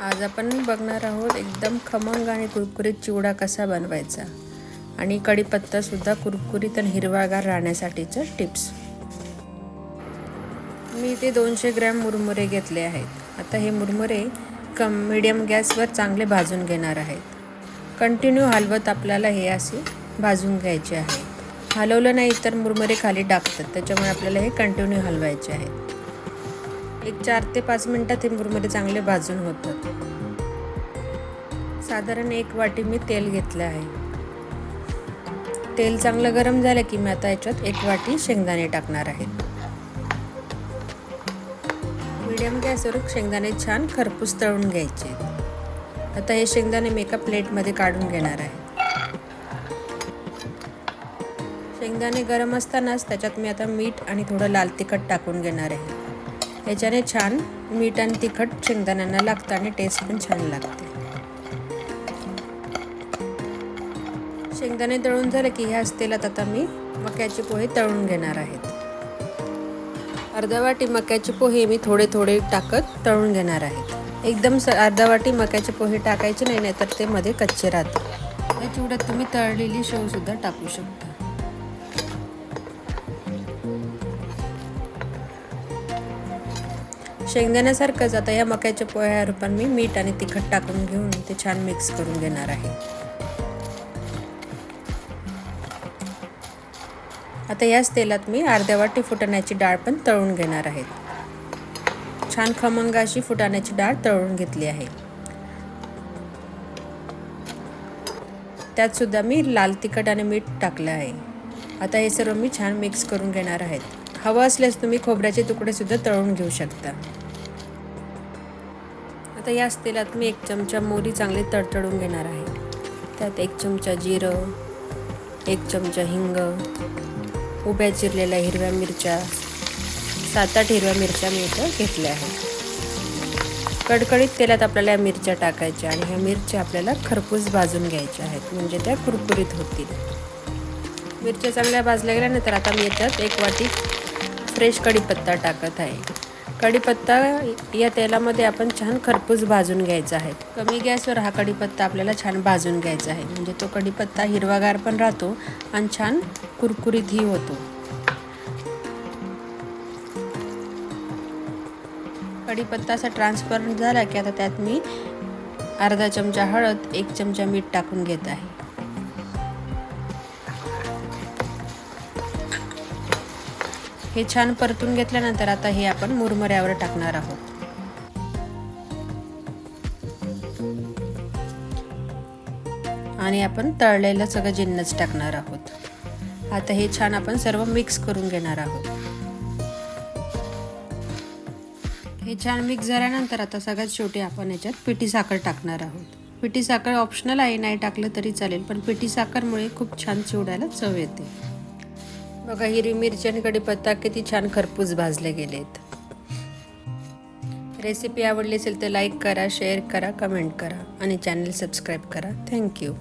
आज आपण बघणार आहोत एकदम खमंग आणि कुरकुरीत चिवडा कसा बनवायचा. आणि कढीपत्तासुद्धा कुरकुरीत आणि हिरवागार राहण्यासाठीचं टिप्स. मी इथे दोनशे ग्रॅम मुरमुरे घेतले आहेत. आता हे मुरमुरे कम मिडियम गॅसवर चांगले भाजून घेणार आहेत. कंटिन्यू हलवत आपल्याला हे असे भाजून घ्यायचे आहे. हलवलं नाही तर मुरमुरे खाली टाकतात. त्याच्यामुळे आपल्याला हे कंटिन्यू हलवायचे आहेत एक चार ते पाच मिनटात हे मुरमुरे चांगले भाजून होतात. साधारण एक वाटी मी तेल घेतलं आहे. तेल चांगलं गरम झालं की मी आता याच्यात एक वाटी शेंगदाणे टाकणार आहे. मीडियम गॅसवर शेंगदाणे छान खरपूस तळून घ्यायचे. आता हे शेंगदाणे मी एका प्लेटमध्ये काढून घेणार आहे. शेंगदाणे गरम असतानाच त्याच्यात मी आता मीठ आणि थोडं लाल तिखट टाकून घेणार आहे. याच्याने छान मीठ आणि तिखट शेंगदाण्यांना लागतं आणि टेस्ट पण छान लागते. शेंगदाणे तळून झाले की ह्याच तेलात आता मी मक्याचे पोहे तळून घेणार आहेत. अर्धा वाटी मक्याचे पोहे मी थोडे थोडे टाकत तळून घेणार आहेत. एकदम स अर्धा वाटी मक्याचे पोहे टाकायचे नाही नाही तर ते मध्ये कच्चे राहतात. या चिवड्यात तुम्ही तळलेली शेवसुद्धा टाकू शकता. शेंगदाण्यासारखंच आता या मक्याच्या पोह्यावर पण मी मीठ आणि तिखट टाकून घेऊन ते छान मिक्स करून घेणार आहे. आता याच तेलात मी अर्ध्या वाटी फुटाण्याची डाळ पण तळून घेणार आहे. छान खमंग अशी फुटाण्याची डाळ तळून घेतली आहे. त्यात सुद्धा मी लाल तिखट आणि मीठ टाकलं आहे. आता हे सर्व मी छान मिक्स करून घेणार आहेत हवं असल्यास तुम्ही खोबऱ्याचे तुकडे सुद्धा तळून घेऊ शकता. तर याच तेलात मी एक चमचा मोरी चांगली तडतडून घेणार आहे. त्यात एक चमचा जिरं एक चमचा हिंग उभ्या चिरलेल्या हिरव्या मिरच्या सात आठ हिरव्या मिरच्या मी इथं घेतल्या आहेत. कडकडीत तेलात आपल्याला या मिरच्या टाकायच्या आणि ह्या मिरच्या आपल्याला खरपूस भाजून घ्यायच्या आहेत म्हणजे त्या कुरकुरीत होतील. मिरच्या चांगल्या भाजल्या गेल्यानंतर आता मी याच्यात एक वाटी फ्रेश कढीपत्ता टाकत आहे. कढीपत्ता या तेलामध्ये आपण छान खरपूस भाजून घ्यायचा आहे. कमी गॅसवर हा कढीपत्ता आपल्याला छान भाजून घ्यायचा आहे. म्हणजे तो कढीपत्ता हिरवागार पण राहतो आणि छान कुरकुरीतही होतो. कढीपत्ता असा ट्रान्सपरंट झाला की आता त्यात मी अर्धा चमचा हळद एक चमचा मीठ टाकून घेत आहे. हे छान परतून घेतल्यानंतर आता हे आपण मुरमुऱ्यावर टाकणार आहोत. आणि आपण तळलेलं सगळं जिन्नस टाकणार आहोत. आता हे छान आपण सर्व मिक्स करून घेणार आहोत. हे छान मिक्स झाल्यानंतर आता सगळ्यात शेवटी आपण याच्यात पिठी साखर टाकणार आहोत. पिठी साखर ऑप्शनल आहे नाही टाकलं तरी चालेल पण पिठी साखरमुळे खूप छान चिवड्याला चव येते. बघा हिरवी मिरची आणि कढीपत्ता किती छान खरपूस भाजले गेलेत. रेसिपी आवडली असेल तर लाईक करा शेअर करा कमेंट करा आणि चॅनल सबस्क्राईब करा. थँक्यू